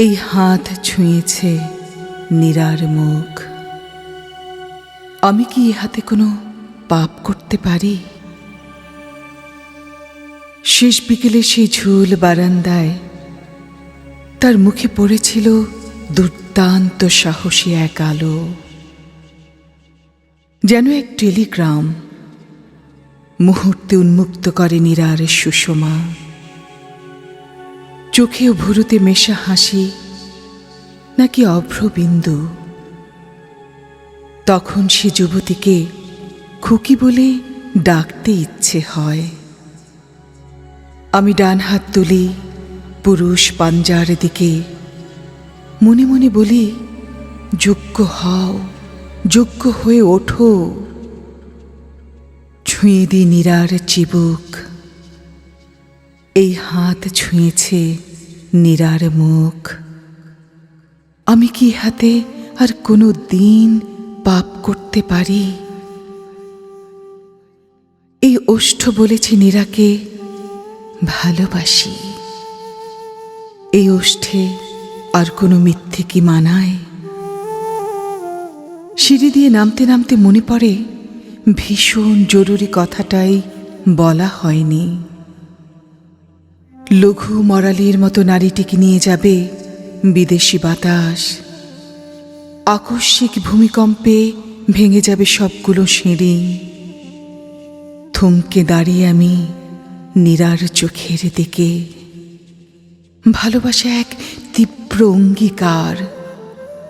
এই হাত ছুঁয়েছে নিরার মুখ। আমি কি হাতে কোনো পাপ করতে পারি? শেষ বিকেলে সেই ঝুল বারান্দায় তার মুখে পড়েছিল দুর্দান্ত সাহসী এক আলো। যেন এক টেলিগ্রাম মুহূর্তে উন্মুক্ত করে নীরার সুষমা। চোখে ভুরুতে মেশা হাসি নাকি অভ্রবিন্দু? তখন সে যুবতীকে খুকি বলে ডাকতে ইচ্ছে হয়। আমি ডান হাত তুলি, পুরুষ পাঞ্জার দিকে। মনে মনে বলি, যোগ্য হও, যোগ্য হয়ে ওঠো। ছুঁয়ে দিই নীরার চিবুক এই হাত ছুঁয়েছে নীরার মুখ। আমি কি হাতে আর কোনো দিন পাপ করতে পারি? এই ওষ্ঠ বলেছি নীরাকে, ভালোবাসি। এই ওষ্ঠে আর কোনো মিথ্যে কি মানায়? সিঁড়ি দিয়ে নামতে নামতে মনে পড়ে, ভীষণ জরুরি কথাটাই বলা হয়নি। লঘু মরালির মতো নারীটিকে নিয়ে যাবে বিদেশি বাতাস। আকস্মিক ভূমিকম্পে ভেঙে যাবে সবগুলো সিঁড়ি। থমকে দাঁড়িয়ে আমি নিরার চোখের দিকে। ভালোবাসা এক তীব্র অঙ্গীকার,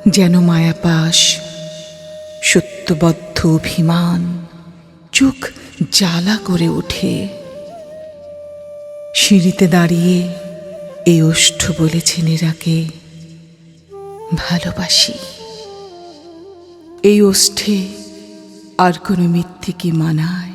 যেন মায়াপাশ, সত্যবদ্ধ অভিমান, চোখ জ্বালা করে ওঠে। সিঁড়িতে দাঁড়িয়ে এই ওষ্ঠ বলেছে নীরাকে ভালোবাসি। এই ওষ্ঠে আর কোনো মিথ্যে কি মানায়?